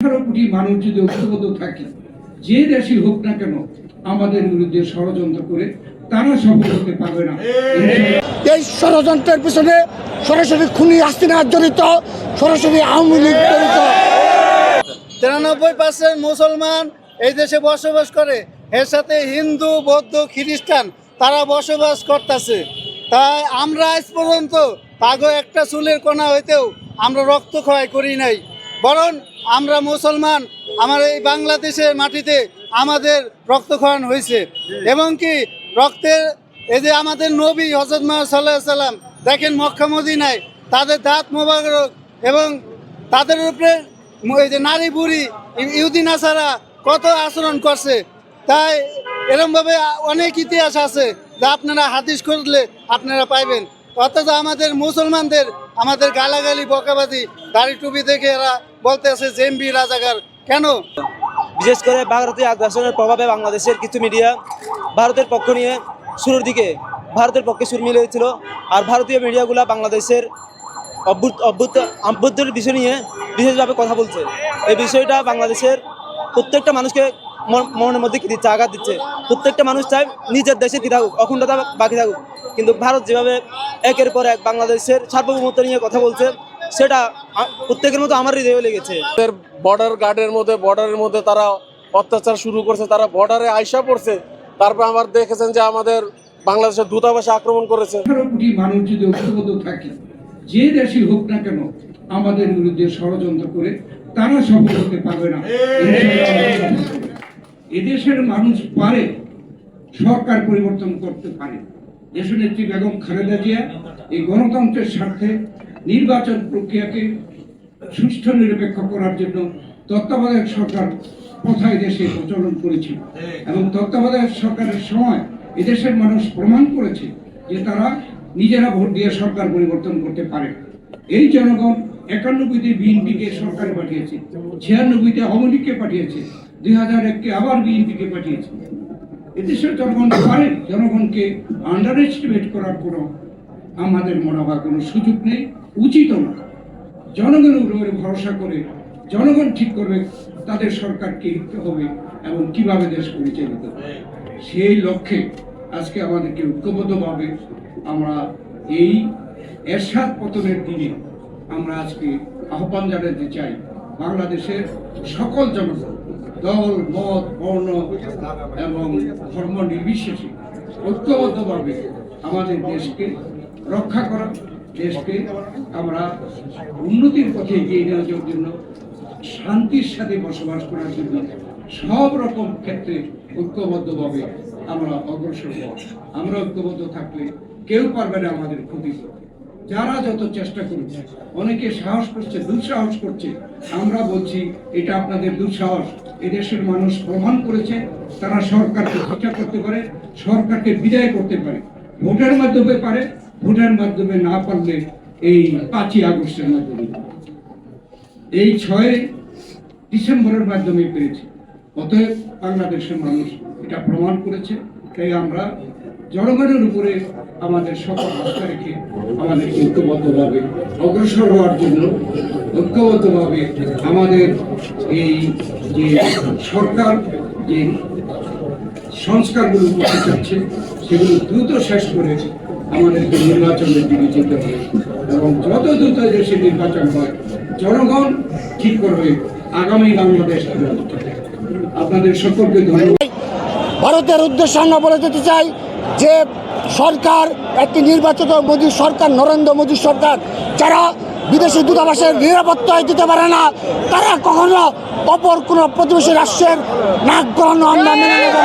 আঠারো কোটি মানুষ যদি ঐক্যবদ্ধ থাকে যে দেশই হোক না কেন আমাদের বিরুদ্ধে ষড়যন্ত্র করে তারা সফল হতে পারবে না। এই ষড়যন্ত্রের পিছনে সরাসরি খুনি হাসিনা জড়িত সরাসরি আওয়ামী লীগ জড়িত। তিরানব্বই পার্সেন্ট মুসলমান এই দেশে বসবাস করে এর সাথে হিন্দু বৌদ্ধ খ্রিস্টান তারা বসবাস করতেছে। তাই আমরা আজ পর্যন্ত তাগো একটা চুলের কোনা হইতেও আমরা রক্ত ক্ষয় করি নাই। বরং আমরা মুসলমান, আমার এই বাংলাদেশের মাটিতে আমাদের রক্ত রক্তক্ষরণ হয়েছে। এবং কি রক্তের, এই যে আমাদের নবী হজরত মোহাম্মদ সাল্লাহ সাল্লাম, দেখেন মক্কা মদিনায় তাদের দাঁত মোবারক এবং তাদের উপরে এই যে নারী বুড়ি ই- ইহুদি নাসারা কত আচরণ করছে। তাই এরমভাবে অনেক ইতিহাস আছে যা আপনারা হাদিস করলে আপনারা পাইবেন। অর্থাৎ আমাদের মুসলমানদের আমাদের গালাগালি বকাবাদি দাড়ি টুপি দেখে এরা বলতেছে জেমবি রাজাকার। কেন? বিশেষ করে ভারতীয় আগ্রাসনের প্রভাবে বাংলাদেশের কিছু মিডিয়া ভারতের পক্ষ নিয়ে শুরুর দিকে ভারতের পক্ষে সুর মিলিয়েছিল আর ভারতীয় মিডিয়াগুলো বাংলাদেশের অভ্যুত অভ্যুত, অভ্যুত্থানের বিষয় নিয়ে বিশেষভাবে কথা বলছে। এই বিষয়টা বাংলাদেশের প্রত্যেকটা মানুষকে মন- মনের মধ্যে কি দিচ্ছে আঘাত দিচ্ছে। প্রত্যেকটা মানুষ চায় নিজের দেশে কি থাকুক অখণ্ডতা বাকি থাকুক। কিন্তু ভারত যেভাবে একের পর এক বাংলাদেশের সার্বভৌমত্ব নিয়ে কথা বলছে সেটা প্রত্যেকের মতো আমার হৃদয়ে লেগেছে। বর্ডার গার্ডের মধ্যে বর্ডারের মধ্যে তারা অত্যাচার শুরু করছে তারা বর্ডারে আইসা পড়ছে। তারপর আবার দেখেছেন যে আমাদের বাংলাদেশের দূতাবাসে আক্রমণ করেছে। কোটি মানুষ যদি ঐক্যবদ্ধ থাকে যে দেশই হোক না কেন আমাদের বিরুদ্ধে ষড়যন্ত্র করে তারা সফল হতে পারবে না। এদেশের মানুষ পারে সরকার পরিবর্তন করতে পারে। দেশনেত্রী বেগম খালেদা জিয়া এই গণতন্ত্রের স্বার্থে নির্বাচন প্রক্রিয়াকে সুষ্ঠু নিরপেক্ষ করার জন্য তত্ত্বাবধায়ক সরকার প্রথায় দেশে প্রচলন করেছিল এবং তত্ত্বাবধায়ক সরকারের সময় এদেশের মানুষ প্রমাণ করেছে যে তারা নিজেরা ভোট দিয়ে সরকার পরিবর্তন করতে পারে। এই জনগণ একানব্বইতে বিএনপিকে সরকারে পাঠিয়েছে ছিয়ানব্বইতে আওয়ামী লীগকে পাঠিয়েছে। দুই হাজার এককে আবার বিএনপিকে পাঠিয়েছে। এদেশের জনগণ পারে, জনগণকে আন্ডার এস্টিমেট করার কোনো আমাদের মনে হয় কোনো সুযোগ নেই, উচিত না জনগণের উপরে ভরসা করে, জনগণ ঠিক করবে, তাদের সরকারকে হবে এবং কীভাবে দেশ পরিচালিত সেই লক্ষ্যে আজকে আমাদেরকে ঐক্যবদ্ধভাবে আমরা এই এরশাদ পতনের দিনে আমরা আজকে আহ্বান জানাতে চাই বাংলাদেশের সকল জনগণ দল, মত, বর্ণ এবং ধর্ম নির্বিশেষে ঐক্যবদ্ধভাবে আমাদের দেশকে রক্ষা করা, দেশকে আমরা উন্নতির পথে এগিয়ে নেওয়ার জন্য, শান্তির সাথে বসবাস করার জন্য সব রকম ক্ষেত্রে ঐক্যবদ্ধভাবে আমরা অগ্রসর হব। আমরা ঐক্যবদ্ধ থাকলে কেউ পারবে না আমাদের ক্ষতি। করতে যারা যত চেষ্টা করছে অনেকে সাহস করছে, দুঃসাহস করছে, আমরা বলছি, এটা আপনাদের দুঃসাহস। এদেশের মানুষ প্রমাণ করেছে, তারা সরকারকে শিক্ষা করতে পারে, সরকারকে বিদায় করতে পারে। ভোটের মাধ্যমে পারে, ভোটের মাধ্যমে না পারলে এই পাঁচই আগস্টের মাধ্যমে। এই ছয় ডিসেম্বরের মাধ্যমে পেরেছে। অতএব বাংলাদেশের মানুষ এটা প্রমাণ করেছে, তাই আমরা জনগণের উপরে আমাদের সকল আস্থা রেখে আমাদের ঐক্যবদ্ধভাবে অগ্রসর হওয়ার জন্য ঐক্যবদ্ধভাবে আমাদের এই যে সরকার, যে সংস্কারগুলো করতে চাচ্ছে, সেগুলো দ্রুত শেষ করে আমাদেরকে নির্বাচনের দিকে যেতে হবে এবং যত দ্রুত দেশে নির্বাচন হয়, জনগণ ঠিক করবে আগামী বাংলাদেশ আপনাদের সকলকে ধন্যবাদ। ভারতের উদ্দেশ্যে আমরা বলে যেতে চাই যে সরকার, একটি নির্বাচিত মোদী সরকার, নরেন্দ্র মোদী সরকার, যারা বিদেশি দূতাবাসের নিরাপত্তায় দিতে পারে না, তারা কখনো অপর কোনো প্রতিবেশী রাষ্ট্রের নাক গ্রহণ মেনে না।